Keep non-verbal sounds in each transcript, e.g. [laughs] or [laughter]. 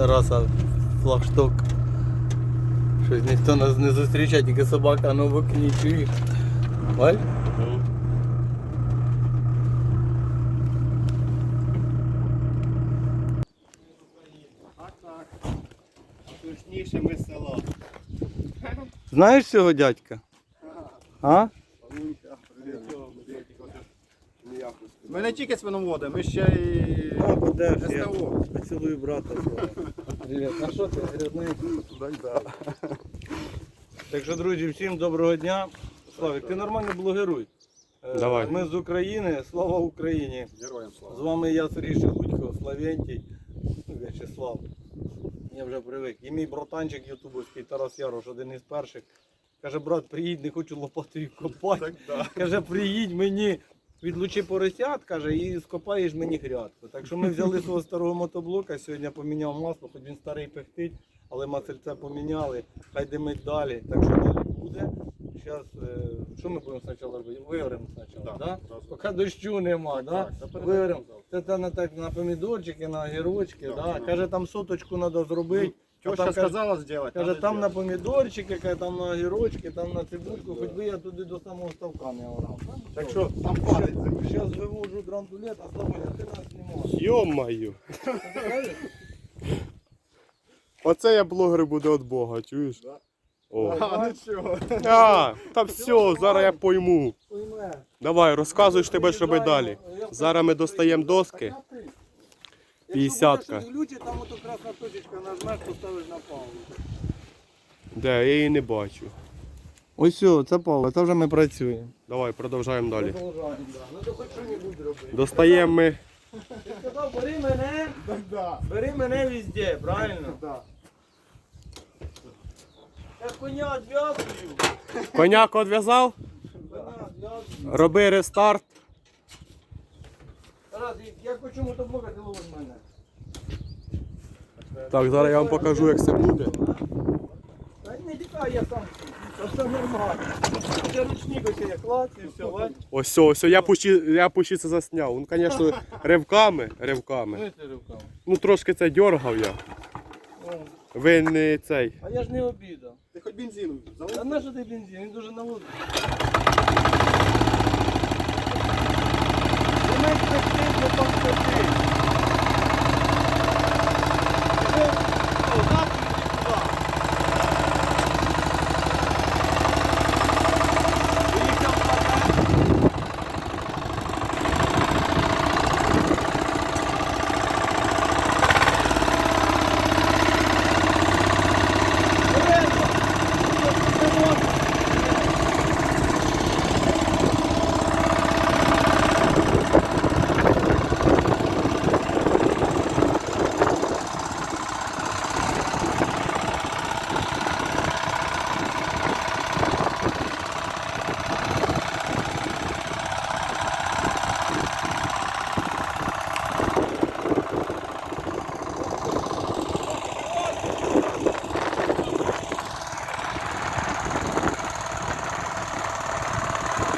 Тараса флагшток. Щось ніхто нас не зустрічає, тільки собака на вікні чує. Бач? Так, так. Точніше ми села. Знаєш цього дядька? А? Ми не тільки свиноводи, ми ще й Ну, будеш, я СТО. поцілую брата. Привіт, а що ти грязний? Так що, друзі, всім доброго дня. Славік, ти нормально блогеруй. Е, Давай. Ми з України, слава Україні. Героям З слава. вами я Сергій Шелудько, Славентій, В'ячеслав. Я вже привик. І мій братанчик ютубовський Тарас Ярош, один із перших. Каже, брат, приїдь, не хочу лопатою копати. Каже, приїдь мені, відлучи поросят, каже, і скопаєш мені грядку. Так що ми взяли свого старого мотоблока, сьогодні поміняв масло, хоч він старий пехтить, але масельце поміняли, хай димить далі. Так що далі буде. Зараз, що ми будемо спочатку робити? Виграємо спочатку, Да, да? поки дощу нема. Да? Так, Це на, так, на помідорчики, на огірочки, да? так. каже, там соточку треба зробити. Теща там, сказала зробити. Каже, там на помідорчики, там на огірочки, там на цибульку, хоч би я туди до самого ставка не орав. Так що Там падать. зараз вивожу драндулет, а Славоня, ти нас знімаєш. Йо-маю. Оце я блогер буде від Бога, чуєш? Да. О. А, нічого. А, та все, зараз я пойму. Пойме. Давай, розказуй, що ти будеш робити далі. Зараз ми достаємо доски. П'ятдесятка. Якщо будеш глючити, там ото красна точечка нажмеш, поставиш на паузу. Де, я її не бачу. Ось все, це пауза, це вже ми працюємо. Давай, продовжаємо далі. Продовжуємо, да. Ну то хоч що-небудь робити. Достаємо ми. Ти сказав, бери мене, бери мене везде, правильно? да. Я коня відв'язую. Коняк Коня відв'язую. роби рестарт. Тарас, я хочу мотоблока, ти ловиш мене. Так, зараз я вам покажу, як це буде. Та не я сам. Все нормально. Це ручник ось я клац і все. Ось, все, ось, я пущі, я пущі це засняв. Ну, звісно, ривками, ривками. Ну, руками. Ну, трошки це дергав я. О, Ви не цей. А я ж не обідав. Ти хоч бензину А залив? на що ти бензин? Він дуже на воду. Вона пекти, бо там пекти. О, так, іди туди. Виїхав на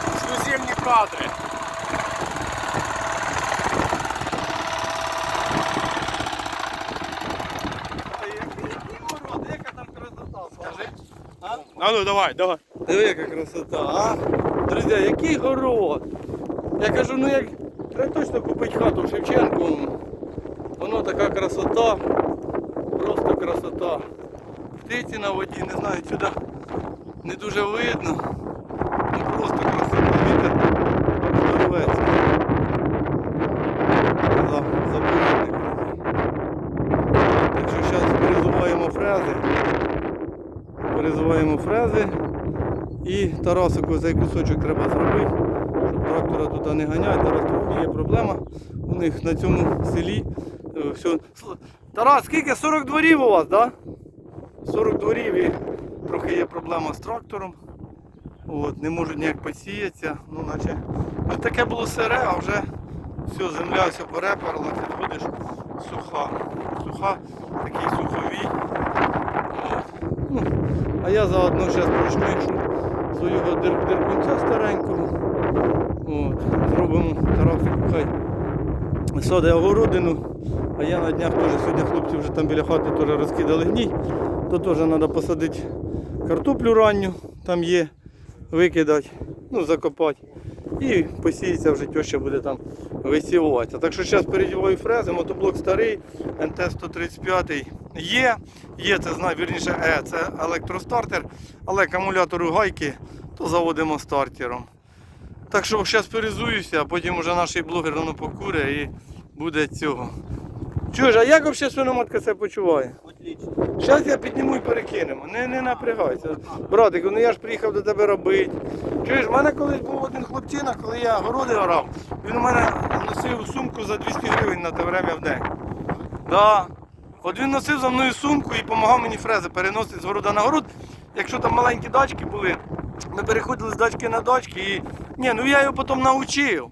Ексклюзивні кадри. Яка там красота, скажи. Ну давай, давай. Диви, яка красота, а? Друзі, який город. Я кажу, ну як треба точно купити хату в Шевченку. Воно така красота. Просто красота. Птиці на воді, не знаю, сюди не дуже видно. Ну просто красота. Вітер здоровецький. Так що зараз перезуваємо фрези. Перезуваємо фрези. І Тарасику цей кусочок треба зробити, щоб трактора туди не ганяти. Зараз трохи є проблема у них на цьому селі. Е, Все. Тарас, скільки? 40 дворів у вас, так? Да? 40 дворів і трохи є проблема з трактором. От, не можуть ніяк посіятися. Ну, наче, ну, таке було сире, а вже все, земля все переперла, підходиш суха. Суха, такий суховій. А я заодно зараз пришмикшу дир диркунця старенького. От, зробимо Тарасику хай саде огородину. А я на днях теж сьогодні хлопці вже там біля хати розкидали гній. То теж треба посадити картоплю ранню, там є, викидати, ну, закопати. І посіється вже теща буде там висіватися. Так що зараз передіваю фрези, мотоблок старий, НТ-135 є. Є, це знаю, вірніше, Е, це електростартер, але акумулятору гайки, то заводимо стартером. Так що зараз перезуюся, а потім уже наш блогер воно покуре і буде цього. Чуєш, а як взагалі свиноматка себе почуває? Отлично. Зараз я підніму і перекинемо. Не, не напрягайся. Братик, ну я ж приїхав до тебе робити. Чуєш, в мене колись був один хлопчина, коли я городи орав, він у мене носив сумку за 200 гривень на те время в день. Да. От він носив за мною сумку і допомагав мені фрези переносити з города на город. Якщо там маленькі дачки були, ми переходили з дачки на дачки і. Ні, ну я його потім навчив.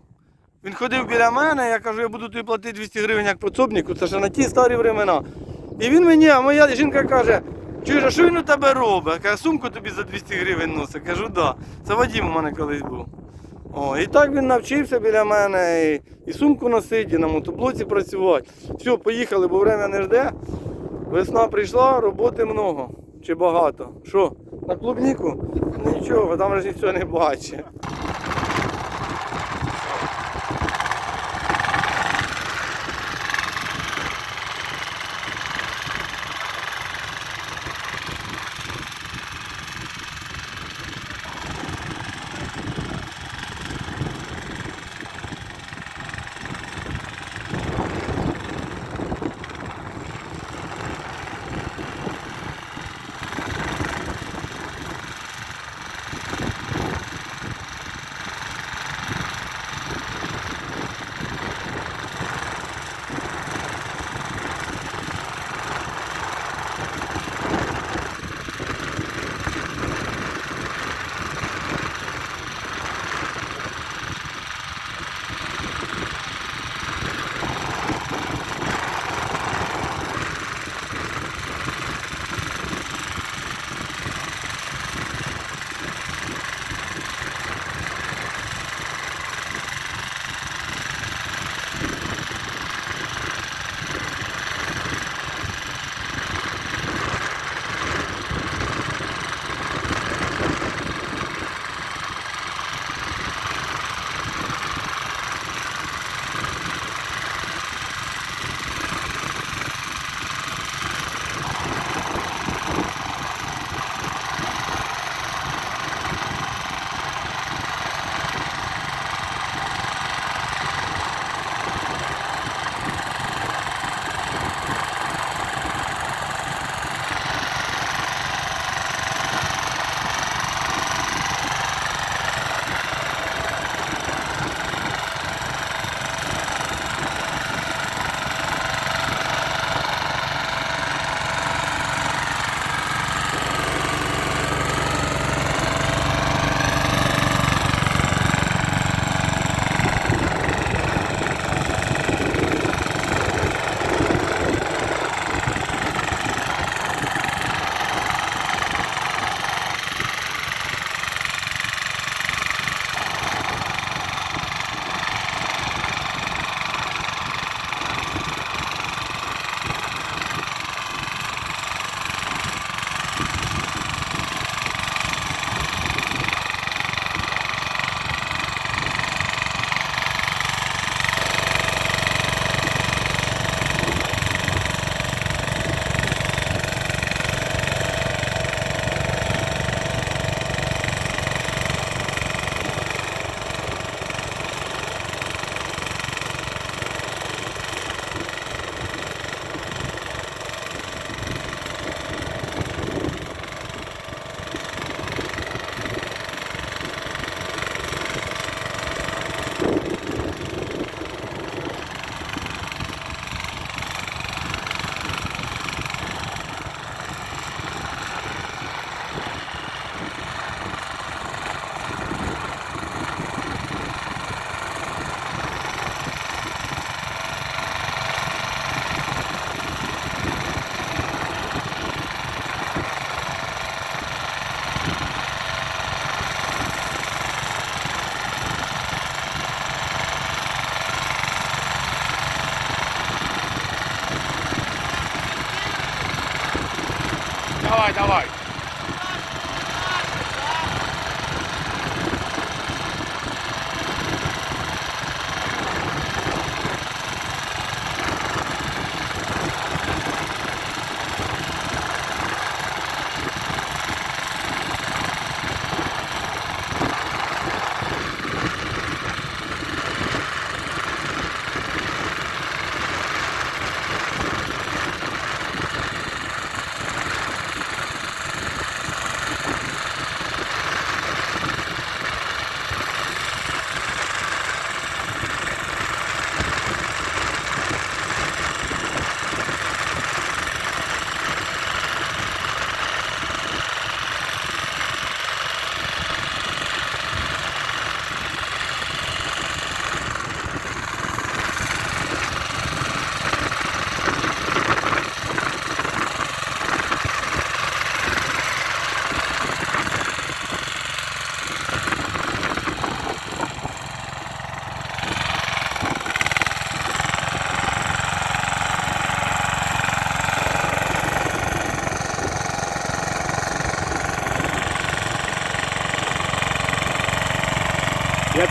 Він ходив біля мене, я кажу, я буду тобі платити 200 гривень як подсобнику, це ще на ті старі времена. І він мені, а моя жінка каже, чуєш, а що він у тебе робить? Каже, сумку тобі за 200 гривень носить. Кажу, да. Це Вадим у мене колись був. О, і так він навчився біля мене і, і сумку носити, і на мотоблоці працювати. Все, поїхали, бо время не жде. Весна прийшла, роботи много. Чи багато? Що? На клубніку? Нічого, там ж ніхто не бачить.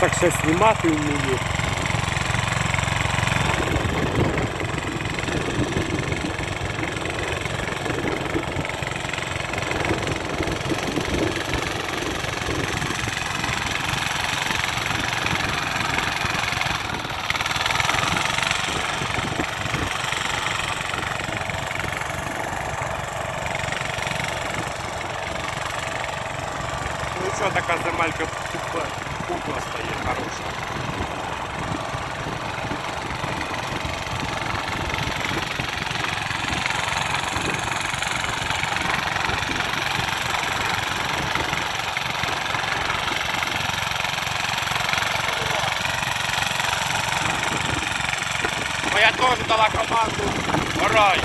Так ще знімати вмію. Ну що, така земелька пухла, пухла стає, хороша. Моя теж дала команду Орай.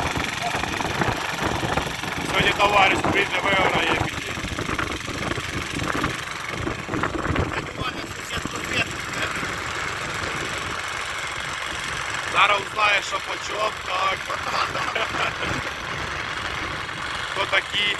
Сьогодні товариш прийде виграє Зараз що почов, так. [laughs] То такі?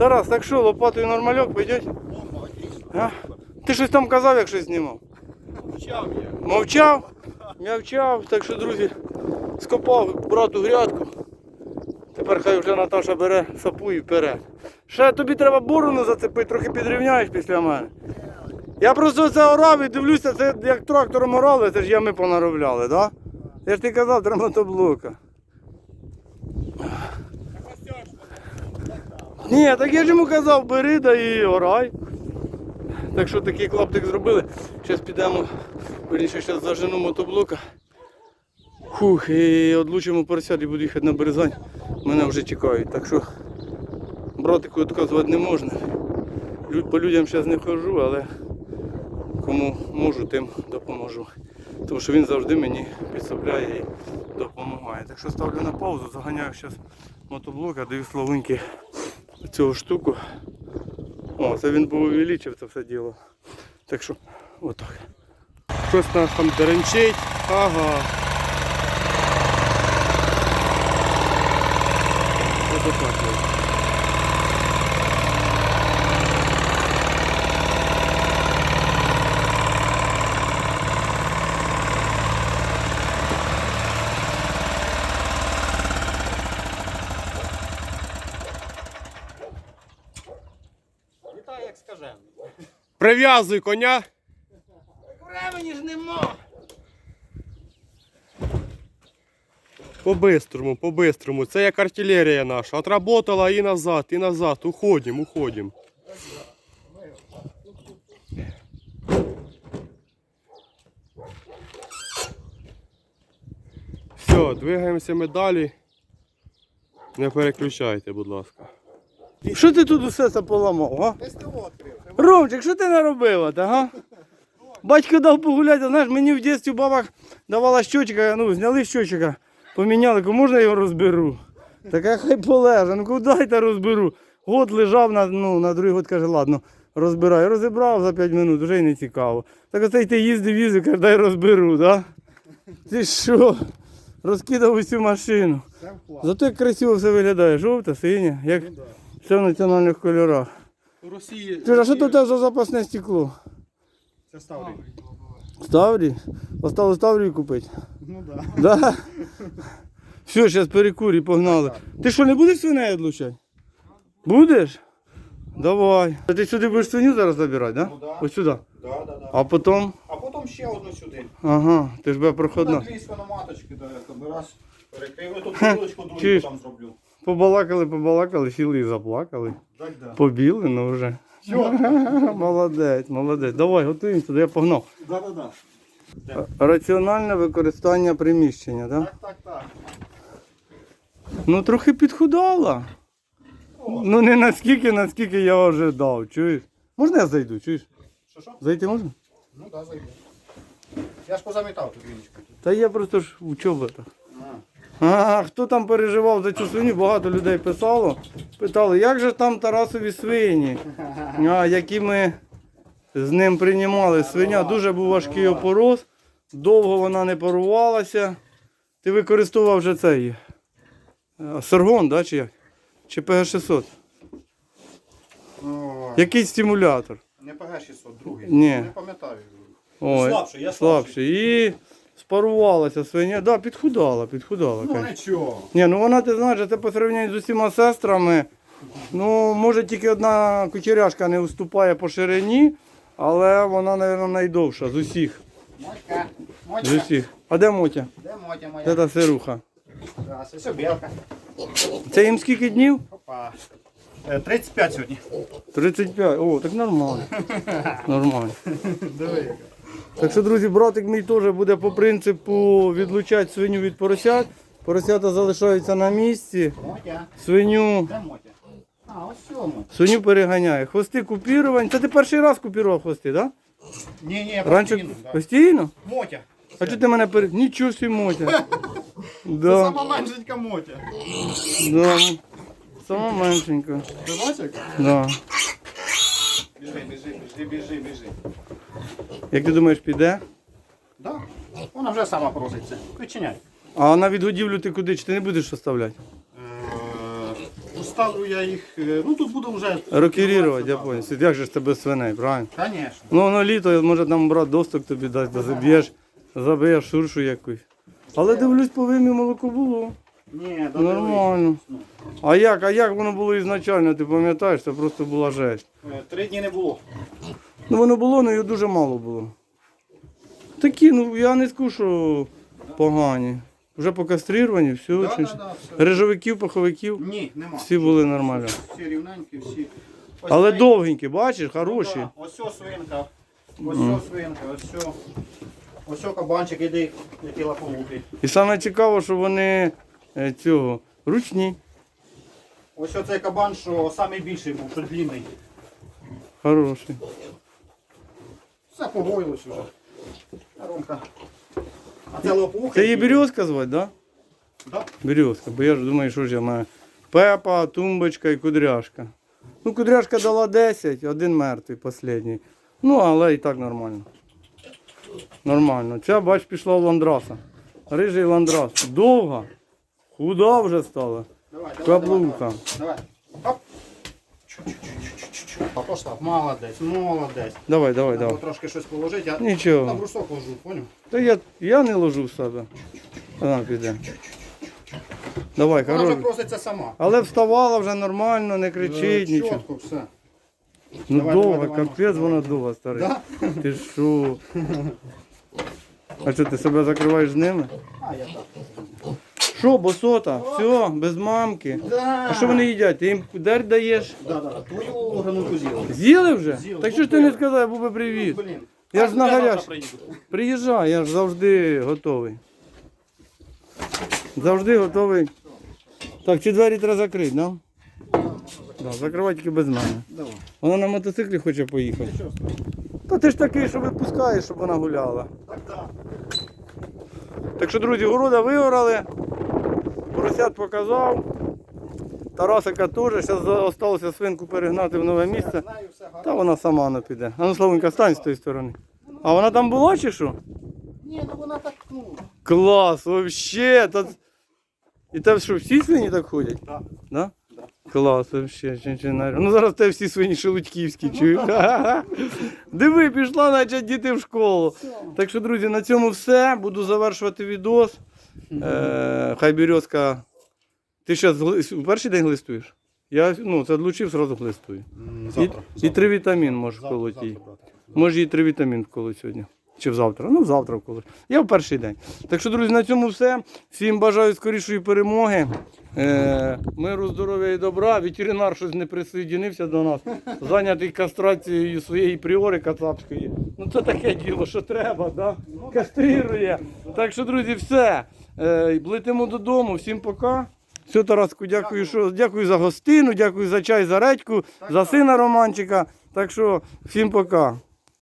Тарас, так що, лопатою нормальок пойдеть? А? Ти щось там казав, як щось знімав? Мовчав я. Мовчав? Мовчав. Так що, друзі, скопав брату грядку. Тепер хай вже Наташа бере сапу і вперед. Ще тобі треба борону зацепити, трохи підрівняєш після мене. Я просто це орав і дивлюся, це як трактором орали, це ж ями понаробляли, так? Да? Я ж ти казав, треба мотоблока. Ні, так я ж йому казав, бери да і орай. Так що такий клаптик зробили. Зараз підемо, вирішив, зараз зажену мотоблока. Фух, і одлучимо поросят і буду їхати на Березань. Мене вже чекають. Так що братику відказувати не можна. По людям зараз не хожу, але кому можу, тим допоможу. Тому що він завжди мені підсобляє і допомагає. Так що ставлю на паузу, заганяю зараз мотоблока, даю словинки цього штуку. О, це він був увеличив це все діло. Так що, отак. Щось нас там деренчить. Ага. Ось отак. Ось. Скажемо. Прив'язуй коня. Времені ж нема. По-бистрому, по-бистрому. Це як артилерія наша. Отработала і назад, і назад. Уходим, уходим. Все, двигаємося ми далі. Не переключайте, будь ласка. Що ти тут усе це поламав, а? Ромчик, що ти наробила, та, га? Батько дав погуляти, знаєш, мені в дитинстві баба давала щочика, ну, зняли щочика, поміняли, кажу, можна його розберу? Така хай полежа, ну куди я розберу? Год лежав, на, ну, на другий год каже, ладно, розбирай. Розібрав за 5 минут, вже й не цікаво. Так оцей ти їздив, їздив, каже, дай розберу, да? Ти що? Розкидав усю машину. Зато як красиво все виглядає, жовта, синя, як все в національних кольорах. У Росії. Ти ж, а що тут за запасне стекло? Це ставлю. Ставрі? Осталось Ставрію купити. Ну так. Да? Все, зараз перекур і погнали. Ти що, не будеш свиней відлучати? Будеш? Давай. А ти сюди будеш свиню зараз забирати, да? Ну да. Ось сюди. Да, да, да. А потім. А потім ще одну сюди. Ага, ти ж би На проходна. дві свиноматочки, да, якби раз перекрив. Тут бутилочку другу там зроблю. Побалакали, побалакали, сіли і заплакали. Так, да. Побіли, ну вже. [laughs] Молодець, молодець. Давай, готуємося, я погнав. Да, да, да. Раціональне використання приміщення, так? Да? Так, так, так. Ну трохи підхудала. Ну не наскільки, наскільки я ожидав, чуєш? Можна я зайду, чуєш? Що, що? Зайти можна? Ну так, да, зайду. Я ж позамітав тут віночку. Та я просто ж в чоботах. А. Хто там переживав за цю свиню, багато людей писало. Питали, як же там Тарасові свині? А, які ми з ним приймали. Свиня дуже був важкий опороз, довго вона не парувалася. Ти використовував вже цей е, саргон, да, чи як? Чи ПГ-600? Ой, Який стимулятор? Не ПГ-600, другий. Ні. Не пам'ятаю. Ой, Слабший, я слабший. І спарувалася свиня. Да, підхудала, підхудала. Ну конечно. нічого. Ні, ну вона, ти знаєш, це по сравненню з усіма сестрами. Ну, може тільки одна кучеряшка не уступає по ширині, але вона, мабуть, найдовша з усіх. Мотька, З усіх. А де Мотя? Де Мотя моя? Де та сируха? Це все білка. Це їм скільки днів? Опа. Е, 35 сьогодні. 35. О, так нормально. [laughs] Нормально. Диви яка. Так що, друзі, братик мій теж буде по принципу відлучати свиню від поросят. Поросята залишаються на місці. Свиню, свиню переганяє. Хвости купіровані. Це ти перший раз купірував хвости, так? Ні, ні, Раніше постійно, постійно? Мотя. А чого ти мене пере... Нічого собі мотя. Це сама меншенька Мотя. да. Сама меншенька. Ти бачиш? Да. Біжи, біжи, біжи, біжи, біжи. Як ти думаєш, піде? Да. Вона вже сама проситься. Відчиняй. А на відгодівлю ти куди? Чи ти не будеш оставляти? Е, ставлю я їх. е, Ну тут буду вже. Рокерувати, я понял. Як же ж тебе свиней, правильно? Звісно. Ну воно літо, може там брат досток тобі дасть, да заб'єш, заб'єш шуршу якусь. Але дивлюсь, по вимі молоко було. Ні, Нормально. А як, а як воно було ізначально, ти пам'ятаєш, це просто була жесть. Е, Три дні не було. Ну воно було, але його дуже мало було. Такі, ну я не скажу, що погані. Вже покастрировані, все. Да, да, да, все. Рижовиків, паховиків, Ні, нема. всі були нормально. Всі рівненькі, всі. Ось Але цей- довгенькі, бачиш, хороші. Ну, да, Ось ось свинка. Ось ось свинка, ось ось. Ось ось кабанчик іде, який лапоухий. І саме цікаво, що вони е, цього ручні, Ось оцей кабан, що найбільший був, що длинний. Хороші. Все погоїлось вже. Ромка. А це лопухи. Це є березка звати, так? Да? Да. Березка, бо я ж думаю, що ж я маю. Пепа, тумбочка і кудряшка. Ну, кудряшка дала 10, один мертвий, останній. Ну, але і так нормально. Нормально. Ця, бач, пішла в ландраса. Рижий ландрас. Довга. Худа вже стала. Давай, давай, Каблука. Давай, давай. Оп. Чу-чу-чу-чу-чу. А пошла. Молодець, молодець. Давай, давай, Треба давай. трошки щось положити, а Нічого. там брусок ложу, поняв? Та я, я не ложу в себе. Вона піде. Давай, Вона вже проситься сама. Але вставала вже нормально, не Е, кричить, нічого. Чітко все. Ну Давай, давай, капець вона довга, старий. Да? Ти що? А що, ти себе закриваєш з ними? А, я так. Що, босота? Все, без мамки. Да. А що вони їдять? Ти їм дерь даєш? Да, да. Твою гранульку з'їли. З'їли вже? З'їли. Так що ж ти не сказав, був би привіт. Блін. Я ж на приїду. Приїжджай, я ж завжди готовий. Завжди готовий. Так, ці двері треба закрити, да? Да, закривай тільки без мене. Давай. Вона на мотоциклі хоче поїхати. Та ти ж такий, що випускаєш, щоб вона гуляла. Так, так. Так що, друзі, города вигорали. Поросят показав. Тарасика теж. Зараз залишилося свинку перегнати в нове місце. Та вона сама не піде. А ну Славунька, стань з тої сторони. А вона там була чи що? Ні, ну вона так, ну. Клас, вообще. Та... І там що, всі свині так ходять? Да. Да? Клас, вообще. Ну зараз те всі свині шелудьківські чую. [laughs] Диви, пішла, наче діти в школу. Так що, друзі, на цьому все. Буду завершувати відос. Е, хай березка. Ти зараз у перший день глистуєш? Я ну, це відлучив, зразу глистую. І, і три вітамін можеш їй. Може їй три вітамін вколоть сьогодні. Чи завтра? Ну, завтра вколоть. Я в перший день. Так що, друзі, на цьому все. Всім бажаю скорішої перемоги. Е, миру, здоров'я і добра. Ветеринар щось не присоединився до нас. Зайнятий кастрацією своєї пріори кацапської. Ну це таке діло, що треба, да? Кастрирує. Так що, друзі, все. Е, летимо додому. Всім пока. Все, Тараску, дякую, що дякую за гостину, дякую за чай, за редьку, за сина Романчика. Так що всім пока.